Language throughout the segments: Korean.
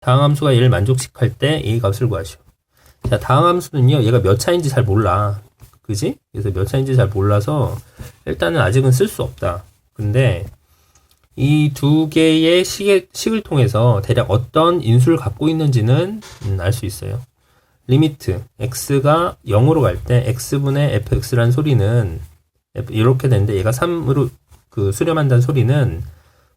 다항 함수가 얘를 만족시킬 때 이 값을 구하시오. 자, 다항 함수는요, 얘가 몇 차인지 잘 몰라. 그지? 그래서 몇 차인지 잘 몰라서 일단은 아직은 쓸 수 없다. 근데 이 두 개의 식의, 식을 통해서 대략 어떤 인수를 갖고 있는지는 음, 알수 있어요. 리미트 x가 0으로 갈 때 x분의 fx란 소리는 이렇게 되는데 얘가 3으로 그 수렴한다는 소리는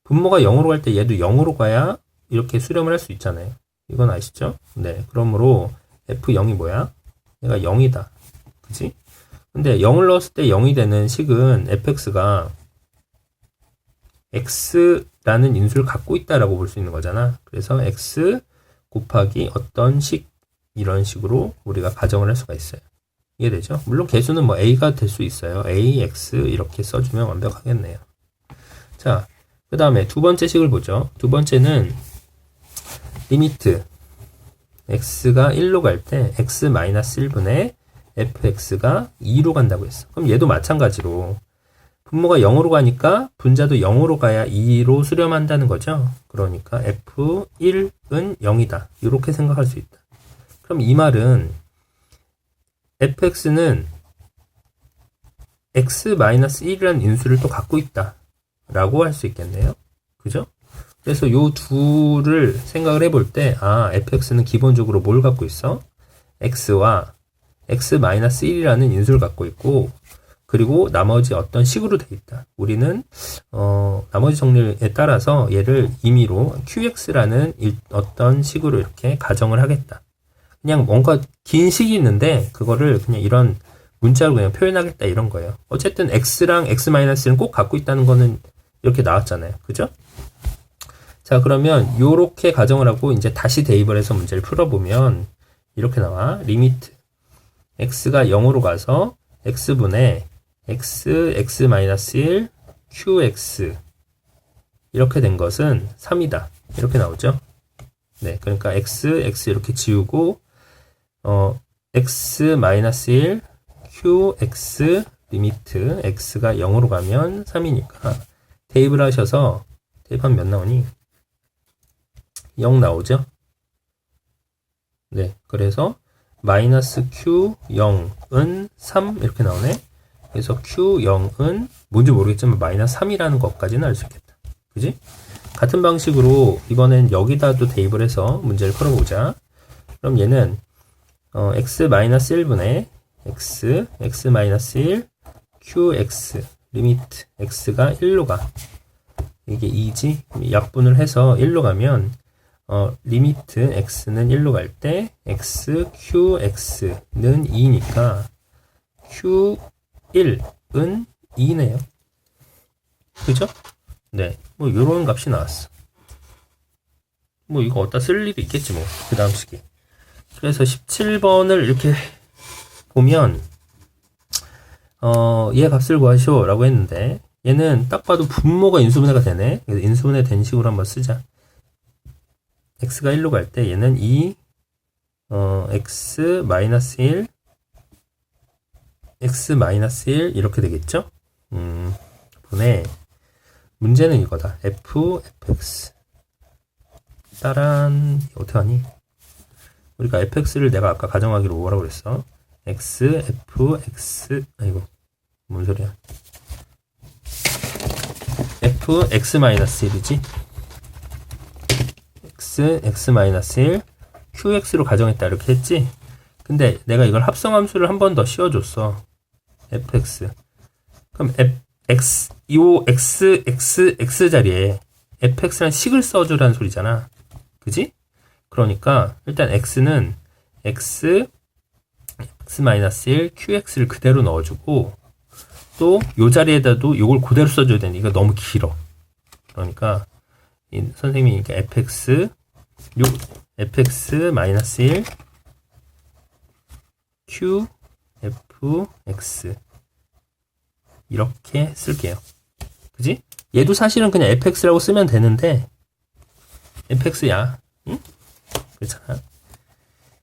분모가 0으로 갈 때 얘도 0으로 가야 이렇게 수렴을 할 수 있잖아요. 이건 아시죠? 네. 그러므로 f0이 뭐야? 얘가 0이다. 그지? 근데 0을 넣었을 때 0이 되는 식은 fx가 x라는 인수를 갖고 있다라고 볼 수 있는 거잖아. 그래서 x 곱하기 어떤 식 이런 식으로 우리가 가정을 할 수가 있어요. 이해되죠? 물론 개수는 뭐 a가 될 수 있어요. a, x 이렇게 써주면 완벽하겠네요. 자, 그 다음에 두 번째 식을 보죠. 두 번째는 리미트 x가 1로 갈 때 x-1분의 fx가 2로 간다고 했어. 그럼 얘도 마찬가지로 분모가 0으로 가니까 분자도 0으로 가야 2로 수렴한다는 거죠. 그러니까 f1은 0이다. 이렇게 생각할 수 있다. 그럼 이 말은 fx는 x-1이라는 인수를 또 갖고 있다. 라고 할 수 있겠네요. 그죠? 그래서 요 둘을 생각을 해볼 때, 아, fx는 기본적으로 뭘 갖고 있어? x와 x-1이라는 인수를 갖고 있고, 그리고 나머지 어떤 식으로 돼 있다. 우리는, 어, 나머지 정리에 따라서 얘를 임의로 qx라는 일, 어떤 식으로 이렇게 가정을 하겠다. 그냥 뭔가 긴 식이 있는데, 그거를 그냥 이런 문자로 그냥 표현하겠다 이런 거예요. 어쨌든 x랑 x-는 꼭 갖고 있다는 거는 이렇게 나왔잖아요. 그죠? 자, 그러면 요렇게 가정을 하고 이제 다시 대입을 해서 문제를 풀어보면 이렇게 나와. 리미트 x가 0으로 가서 x분의 x, x-1, qx 이렇게 된 것은 3이다. 이렇게 나오죠. 네, 그러니까 x, x 이렇게 지우고 어 x-1, qx 리미트 x가 0으로 가면 3이니까 대입을 하셔서 대입하면 몇 나오니? 0 나오죠? 네, 그래서 마이너스 Q0은 3 이렇게 나오네. 그래서 Q0은 뭔지 모르겠지만 마이너스 3이라는 것까지는 알 수 있겠다. 그지? 같은 방식으로 이번엔 여기다도 대입을 해서 문제를 풀어보자. 그럼 얘는 어, x-1분의 x, x-1, qx 리미트 x가 1로 가. 이게 2지? 약분을 해서 1로 가면 어, 리미트 x는 1로 갈 때 x, qx는 2니까 q1은 2네요. 그죠? 네. 뭐 요런 값이 나왔어. 뭐 이거 어디다 쓸 일이 있겠지 뭐. 그 다음 식이. 그래서 17번을 이렇게 보면 어, 얘 값을 구하시오 라고 했는데 얘는 딱 봐도 분모가 인수분해가 되네. 그래서 인수분해 된 식으로 한번 쓰자. X가 1로 갈 때 얘는 2 어, x 마이너스 1 x 마이너스 1 이렇게 되겠죠? 음, 분해 문제는 이거다. f fx 따란 어떻게 하니? 우리가 fx를 내가 아까 가정하기로 뭐라고 그랬어? x f x 아이고 뭔 소리야? f x 마이너스 1이지? X x 마이너스 1 qx로 가정했다 이렇게 했지? 근데 내가 이걸 합성함수를 한 번 더 씌워줬어. fx. 그럼 f, x, 요 x, x, x 자리에 fx란 식을 써주라는 소리잖아. 그지? 그러니까 일단 x는 x, x-1, qx를 그대로 넣어주고 또 요 자리에다도 요걸 그대로 써줘야 되는데 이거 너무 길어. 그러니까 이 선생님이 이렇게 fx 요 fx-1 q fx 이렇게 쓸게요. 그지? 얘도 사실은 그냥 fx라고 쓰면 되는데 fx야. 응? 그렇잖아.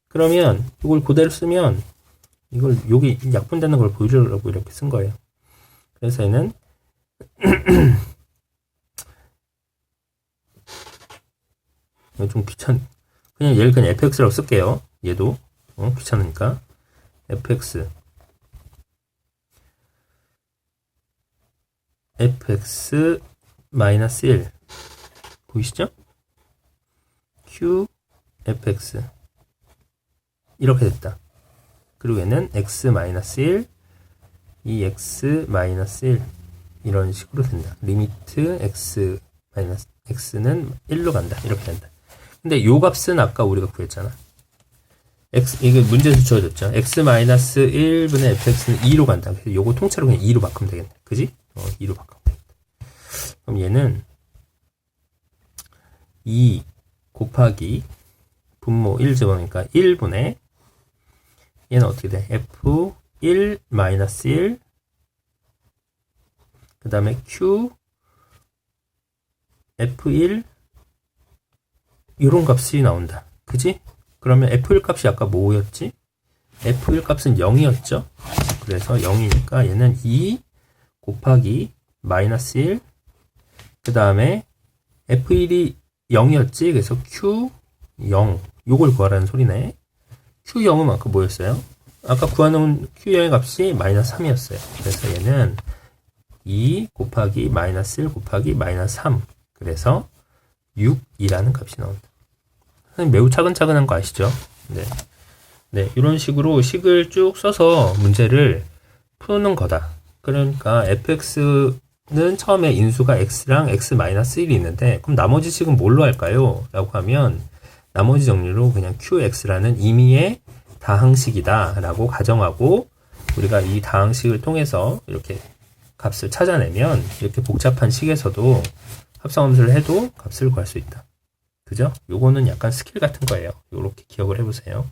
그러면 이걸 그대로 쓰면 이걸 여기 약분되는 걸 보여주려고 이렇게 쓴 거예요. 그래서 얘는 좀 귀찮 그냥 얘를 그냥 fx라고 쓸게요. 얘도 어, 귀찮으니까 fx fx 마이너스 1 보이시죠? q fx 이렇게 됐다. 그리고 얘는 x 마이너스 1이 x 마이너스 1 이런 식으로 된다. 리미트 x 마이너스 x는 1로 간다. 이렇게 된다. 근데 요 값은 아까 우리가 구했잖아. x 이게 문제에서 주어졌죠. x 마이너스 1분의 fx는 2로 간다. 그래서 요거 통째로 그냥 2로 바꾸면 되겠네. 그지? 어, 2로 바꾸면 되겠다. 그럼 얘는 2 곱하기 분모 1 집어넣으니까 1분의 얘는 어떻게 돼? f1 마이너스 1 그 다음에 q f1 이런 값이 나온다. 그지? 그러면 f1 값이 아까 뭐였지? f1 값은 0이었죠? 그래서 0이니까 얘는 2 곱하기 마이너스 1. 그 다음에 f1이 0이었지? 그래서 q 0. 요걸 구하라는 소리네. q0은 아까 뭐였어요? 아까 구하는 q0의 값이 마이너스 3이었어요. 그래서 얘는 2 곱하기 마이너스 1 곱하기 마이너스 3. 그래서 6이라는 값이 나온다. 매우 차근차근한 거 아시죠? 네. 네, 이런 식으로 식을 쭉 써서 문제를 푸는 거다. 그러니까 fx는 처음에 인수가 x랑 x-1이 있는데 그럼 나머지 식은 뭘로 할까요? 라고 하면 나머지 정리로 그냥 qx라는 임의의 다항식이다 라고 가정하고 우리가 이 다항식을 통해서 이렇게 값을 찾아내면 이렇게 복잡한 식에서도 합성함수를 해도 값을 구할 수 있다. 그죠? 요거는 약간 스킬 같은 거예요. 요렇게 기억을 해보세요.